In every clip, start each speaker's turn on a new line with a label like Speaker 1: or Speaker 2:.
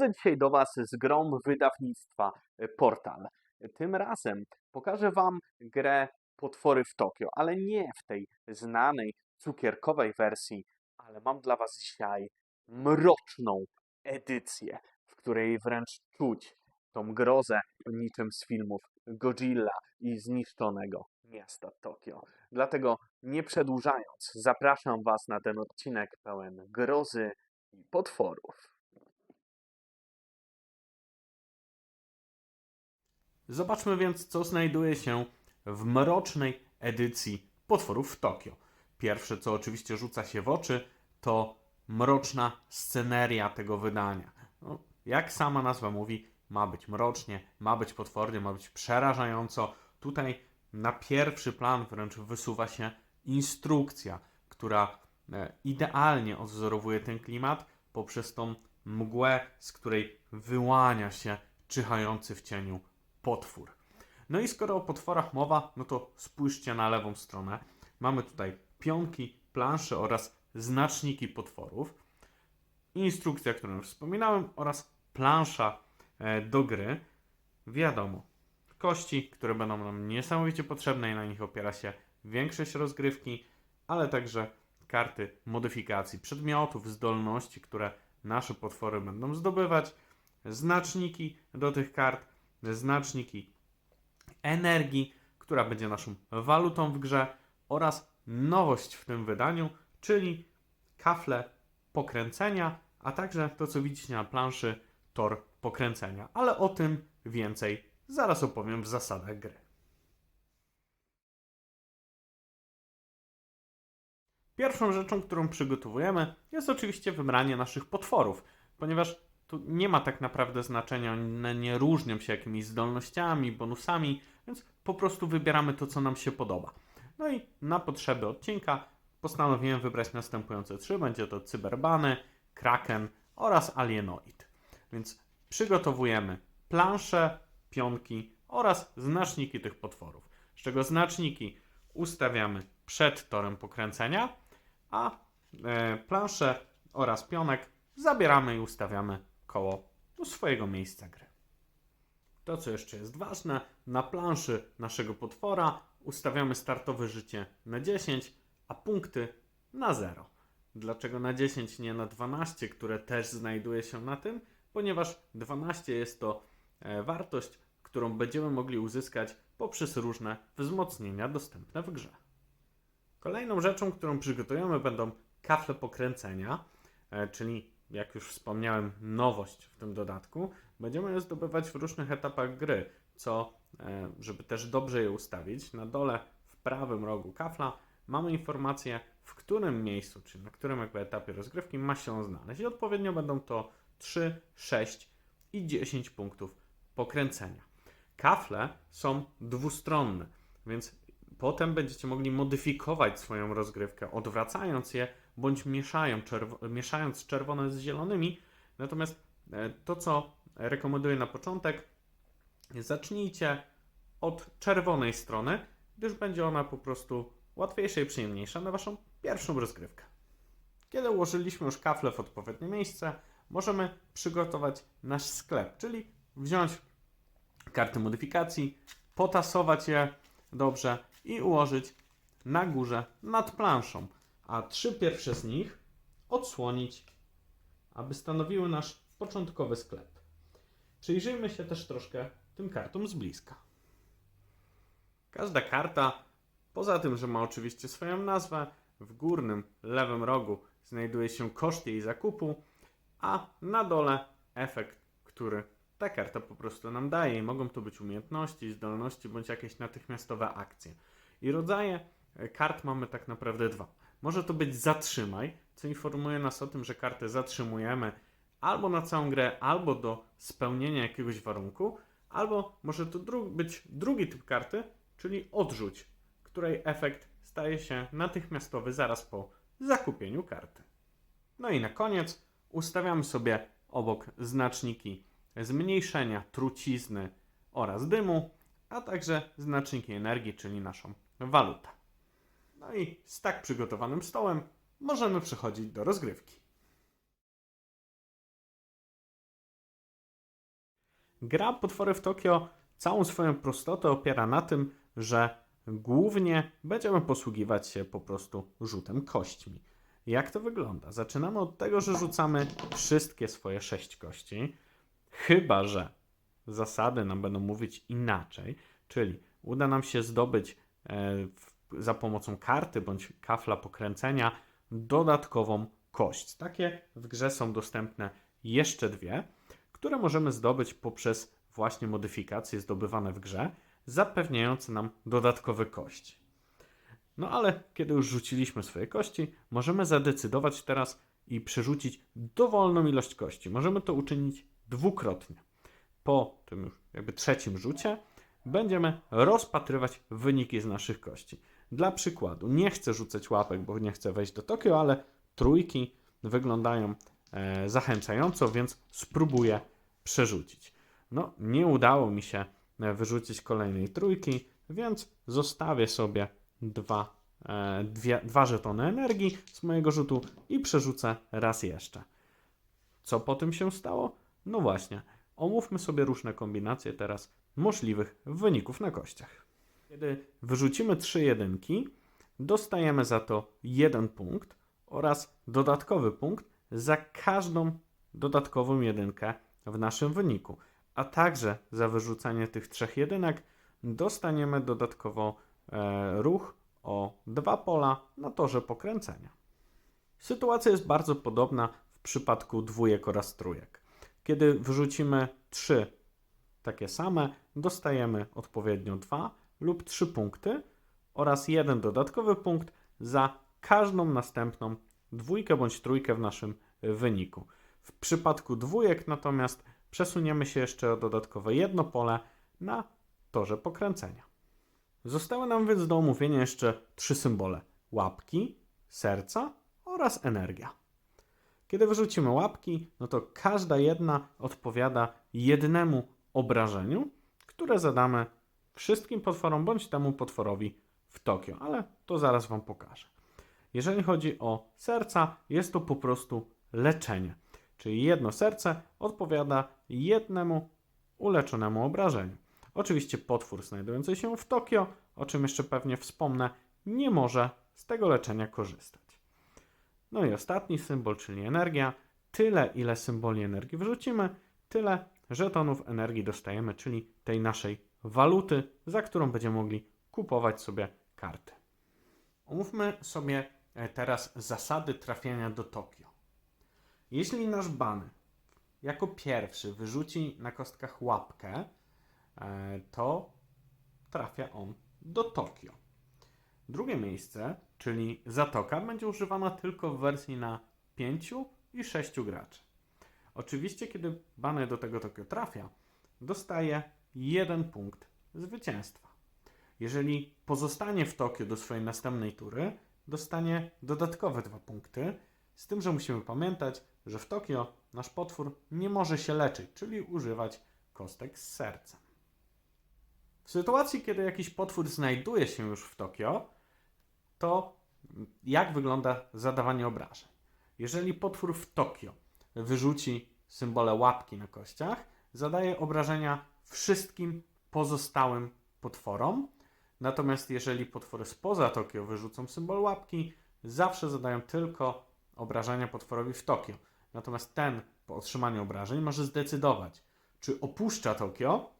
Speaker 1: Przychodzę dzisiaj do Was z grą wydawnictwa e, Portal. Tym razem pokażę Wam grę Potwory w Tokio, ale nie w tej znanej cukierkowej wersji, ale mam dla Was dzisiaj mroczną edycję, w której wręcz czuć tą grozę niczym z filmów Godzilla i zniszczonego miasta Tokio. Dlatego nie przedłużając, zapraszam Was na ten odcinek pełen grozy i potworów. Zobaczmy więc, co znajduje się w mrocznej edycji Potworów w Tokio. Pierwsze, co oczywiście rzuca się w oczy, to mroczna sceneria tego wydania. No, jak sama nazwa mówi, ma być mrocznie, ma być potwornie, ma być przerażająco. Tutaj na pierwszy plan wręcz wysuwa się instrukcja, która e, idealnie odwzorowuje ten klimat poprzez tą mgłę, z której wyłania się czyhający w cieniu potwór. No i skoro o potworach mowa, no to spójrzcie na lewą stronę. Mamy tutaj pionki, plansze oraz znaczniki potworów. Instrukcja, którą już wspominałem, oraz plansza e, do gry. Wiadomo, kości, które będą nam niesamowicie potrzebne i na nich opiera się większość rozgrywki, ale także karty modyfikacji przedmiotów, zdolności, które nasze potwory będą zdobywać, znaczniki do tych kart, znaczniki energii, która będzie naszą walutą w grze oraz nowość w tym wydaniu, czyli kafle pokręcenia, a także to, co widzicie na planszy, tor pokręcenia. Ale o tym więcej zaraz opowiem w zasadach gry. Pierwszą rzeczą, którą przygotowujemy, jest oczywiście wybranie naszych potworów, ponieważ tu nie ma tak naprawdę znaczenia, one nie różnią się jakimiś zdolnościami, bonusami, więc po prostu wybieramy to, co nam się podoba. No i na potrzeby odcinka postanowiłem wybrać następujące trzy. Będzie to Cyberbany, Kraken oraz Alienoid. Więc przygotowujemy plansze, pionki oraz znaczniki tych potworów. Z czego znaczniki ustawiamy przed torem pokręcenia, a e, plansze oraz pionek zabieramy i ustawiamy koło do swojego miejsca gry. To, co jeszcze jest ważne, na planszy naszego potwora ustawiamy startowe życie na 10, a punkty na 0. Dlaczego na 10, nie na 12, które też znajduje się na tym? Ponieważ 12 jest to e, wartość, którą będziemy mogli uzyskać poprzez różne wzmocnienia dostępne w grze. Kolejną rzeczą, którą przygotujemy, będą kafle pokręcenia, e, czyli jak już wspomniałem, nowość w tym dodatku. Będziemy je zdobywać w różnych etapach gry, co, e, żeby też dobrze je ustawić, na dole w prawym rogu kafla mamy informację, w którym miejscu, czy na którym jakby etapie rozgrywki ma się znaleźć. I odpowiednio będą to 3, 6 i 10 punktów pokręcenia. Kafle są dwustronne, więc potem będziecie mogli modyfikować swoją rozgrywkę, odwracając je bądź mieszają czerwo- mieszając czerwone z zielonymi. Natomiast e, to, co rekomenduję na początek, zacznijcie od czerwonej strony, gdyż będzie ona po prostu łatwiejsza i przyjemniejsza na Waszą pierwszą rozgrywkę. Kiedy ułożyliśmy już kafle w odpowiednie miejsce, możemy przygotować nasz sklep, czyli wziąć karty modyfikacji, potasować je dobrze i ułożyć na górze nad planszą, a trzy pierwsze z nich odsłonić, aby stanowiły nasz początkowy sklep. Przyjrzyjmy się też troszkę tym kartom z bliska. Każda karta, poza tym, że ma oczywiście swoją nazwę, w górnym lewym rogu znajduje się koszt jej zakupu, a na dole efekt, który ta karta po prostu nam daje. I mogą to być umiejętności, zdolności bądź jakieś natychmiastowe akcje. I rodzaje e, kart mamy tak naprawdę dwa. Może to być zatrzymaj, co informuje nas o tym, że kartę zatrzymujemy albo na całą grę, albo do spełnienia jakiegoś warunku, albo może to dru być drugi typ karty, czyli odrzuć, której efekt staje się natychmiastowy zaraz po zakupieniu karty. No i na koniec ustawiamy sobie obok znaczniki zmniejszenia trucizny oraz dymu, a także znaczniki energii, czyli naszą walutę. No i z tak przygotowanym stołem możemy przechodzić do rozgrywki. Gra Potwory w Tokio całą swoją prostotę opiera na tym, że głównie będziemy posługiwać się po prostu rzutem kośćmi. Jak to wygląda? Zaczynamy od tego, że rzucamy wszystkie swoje sześć kości, chyba że zasady nam będą mówić inaczej, czyli uda nam się zdobyć e, w, za pomocą karty bądź kafla pokręcenia dodatkową kość. Takie w grze są dostępne jeszcze dwie, które możemy zdobyć poprzez właśnie modyfikacje zdobywane w grze, zapewniające nam dodatkowe kości. No ale kiedy już rzuciliśmy swoje kości, możemy zadecydować teraz i przerzucić dowolną ilość kości. Możemy to uczynić dwukrotnie. Po tym już jakby trzecim rzucie będziemy rozpatrywać wyniki z naszych kości. Dla przykładu, nie chcę rzucać łapek, bo nie chcę wejść do Tokio, ale trójki wyglądają e, zachęcająco, więc spróbuję przerzucić. No, nie udało mi się e, wyrzucić kolejnej trójki, więc zostawię sobie dwa, e, dwie, dwa żetony energii z mojego rzutu i przerzucę raz jeszcze. Co po tym się stało? No właśnie, omówmy sobie różne kombinacje teraz możliwych wyników na kościach. Kiedy wyrzucimy trzy jedynki, dostajemy za to jeden punkt oraz dodatkowy punkt za każdą dodatkową jedynkę w naszym wyniku. A także za wyrzucanie tych trzech jedynek dostaniemy dodatkowo e, ruch o dwa pola na torze pokręcenia. Sytuacja jest bardzo podobna w przypadku dwójek oraz trójek. Kiedy wyrzucimy trzy takie same, dostajemy odpowiednio dwa lub trzy punkty oraz jeden dodatkowy punkt za każdą następną dwójkę bądź trójkę w naszym wyniku. W przypadku dwójek natomiast przesuniemy się jeszcze o dodatkowe jedno pole na torze pokręcenia. Zostały nam więc do omówienia jeszcze trzy symbole: łapki, serca oraz energia. Kiedy wyrzucimy łapki, no to każda jedna odpowiada jednemu obrażeniu, które zadamy wszystkim potworom bądź temu potworowi w Tokio, ale to zaraz Wam pokażę. Jeżeli chodzi o serca, jest to po prostu leczenie, czyli jedno serce odpowiada jednemu uleczonemu obrażeniu. Oczywiście potwór znajdujący się w Tokio, o czym jeszcze pewnie wspomnę, nie może z tego leczenia korzystać. No i ostatni symbol, czyli energia. Tyle, ile symboli energii wrzucimy, tyle żetonów energii dostajemy, czyli tej naszej waluty, za którą będziemy mogli kupować sobie karty. Omówmy sobie e, teraz zasady trafiania do Tokio. Jeśli nasz ban jako pierwszy wyrzuci na kostkach łapkę, e, to trafia on do Tokio. Drugie miejsce, czyli Zatoka, będzie używana tylko w wersji na 5 i 6 graczy. Oczywiście, kiedy bany do tego Tokio trafia, dostaje jeden punkt zwycięstwa. Jeżeli pozostanie w Tokio do swojej następnej tury, dostanie dodatkowe dwa punkty, z tym, że musimy pamiętać, że w Tokio nasz potwór nie może się leczyć, czyli używać kostek z sercem. W sytuacji, kiedy jakiś potwór znajduje się już w Tokio, to jak wygląda zadawanie obrażeń? Jeżeli potwór w Tokio wyrzuci symbole łapki na kościach, zadaje obrażenia wszystkim pozostałym potworom. Natomiast jeżeli potwory spoza Tokio wyrzucą symbol łapki, zawsze zadają tylko obrażenia potworowi w Tokio. Natomiast ten po otrzymaniu obrażeń może zdecydować, czy opuszcza Tokio.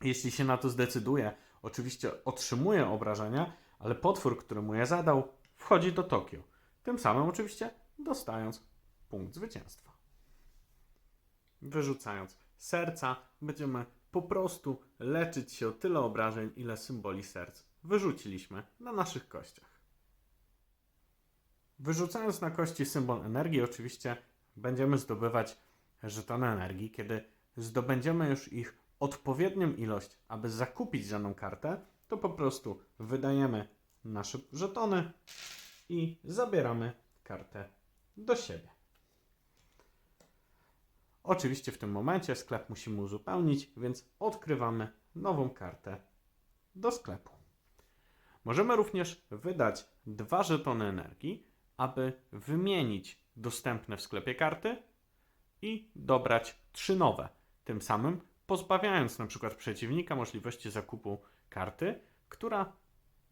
Speaker 1: Jeśli się na to zdecyduje, oczywiście otrzymuje obrażenia, ale potwór, który mu je zadał, wchodzi do Tokio. Tym samym oczywiście dostając punkt zwycięstwa. Wyrzucając serca, będziemy po prostu leczyć się o tyle obrażeń, ile symboli serc wyrzuciliśmy na naszych kościach. Wyrzucając na kości symbol energii, oczywiście będziemy zdobywać żetony energii. Kiedy zdobędziemy już ich odpowiednią ilość, aby zakupić daną kartę, to po prostu wydajemy nasze żetony i zabieramy kartę do siebie. Oczywiście w tym momencie sklep musimy uzupełnić, więc odkrywamy nową kartę do sklepu. Możemy również wydać dwa żetony energii, aby wymienić dostępne w sklepie karty i dobrać trzy nowe. tym samym pozbawiając na przykład przeciwnika możliwości zakupu karty, która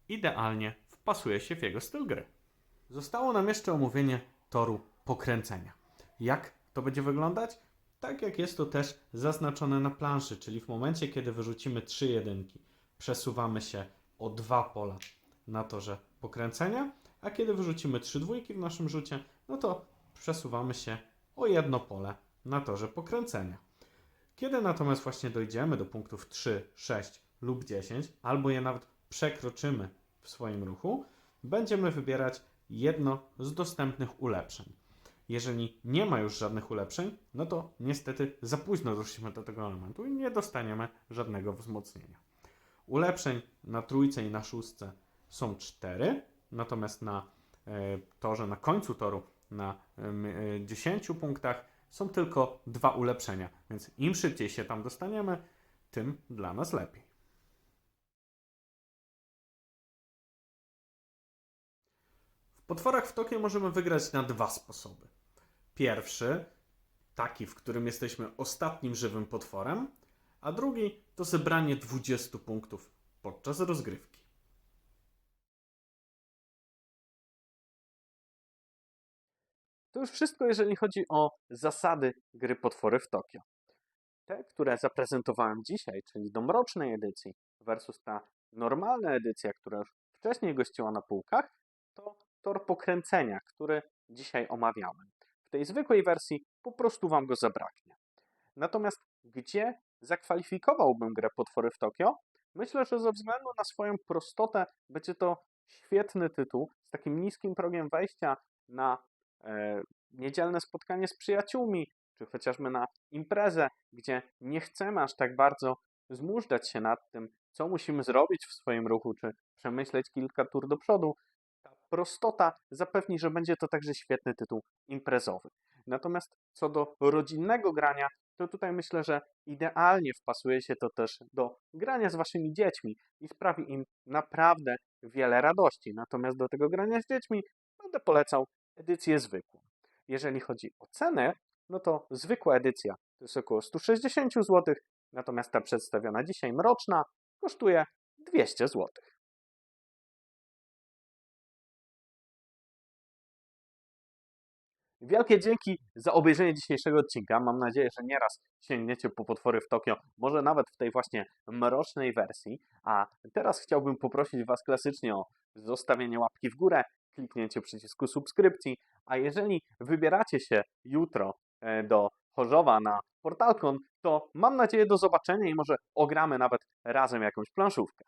Speaker 1: idealnie wpasuje się w jego styl gry. Zostało nam jeszcze omówienie toru pokręcenia. Jak to będzie wyglądać? Tak jak jest to też zaznaczone na planszy, czyli w momencie, kiedy wyrzucimy trzy jedynki, przesuwamy się o dwa pola na torze pokręcenia, a kiedy wyrzucimy trzy dwójki w naszym rzucie, no to przesuwamy się o jedno pole na torze pokręcenia. Kiedy natomiast właśnie dojdziemy do punktów 3, 6 lub 10, albo je nawet przekroczymy w swoim ruchu, będziemy wybierać jedno z dostępnych ulepszeń. Jeżeli nie ma już żadnych ulepszeń, no to niestety za późno doszliśmy do tego elementu i nie dostaniemy żadnego wzmocnienia. Ulepszeń na trójce i na szóstce są cztery, natomiast na e, torze, na końcu toru, na em, e, 10 punktach są tylko dwa ulepszenia, więc im szybciej się tam dostaniemy, tym dla nas lepiej. Potworach w Tokio możemy wygrać na dwa sposoby. Pierwszy, taki, w którym jesteśmy ostatnim żywym potworem, a drugi to zebranie 20 punktów podczas rozgrywki. To już wszystko, jeżeli chodzi o zasady gry Potwory w Tokio. Te, które zaprezentowałem dzisiaj, czyli do mrocznej edycji versus ta normalna edycja, która już wcześniej gościła na półkach, tor pokręcenia, który dzisiaj omawiałem. W tej zwykłej wersji po prostu Wam go zabraknie. Natomiast gdzie zakwalifikowałbym grę Potwory w Tokio? Myślę, że ze względu na swoją prostotę będzie to świetny tytuł z takim niskim progiem wejścia na e, niedzielne spotkanie z przyjaciółmi, czy chociażby na imprezę, gdzie nie chcemy aż tak bardzo zmużdżać się nad tym, co musimy zrobić w swoim ruchu, czy przemyśleć kilka tur do przodu. Ta prostota zapewni, że będzie to także świetny tytuł imprezowy. Natomiast co do rodzinnego grania, to tutaj myślę, że idealnie wpasuje się to też do grania z waszymi dziećmi i sprawi im naprawdę wiele radości. Natomiast do tego grania z dziećmi będę polecał edycję zwykłą. Jeżeli chodzi o cenę, no to zwykła edycja to jest około 160 zł, natomiast ta przedstawiona dzisiaj mroczna kosztuje 200 zł. Wielkie dzięki za obejrzenie dzisiejszego odcinka. Mam nadzieję, że nieraz sięgniecie po potwory w Tokio, może nawet w tej właśnie mrocznej wersji. A teraz chciałbym poprosić Was klasycznie o zostawienie łapki w górę, kliknięcie przycisku subskrypcji, a jeżeli wybieracie się jutro e, do Chorzowa na Portalkon, to mam nadzieję do zobaczenia i może ogramy nawet razem jakąś planszówkę.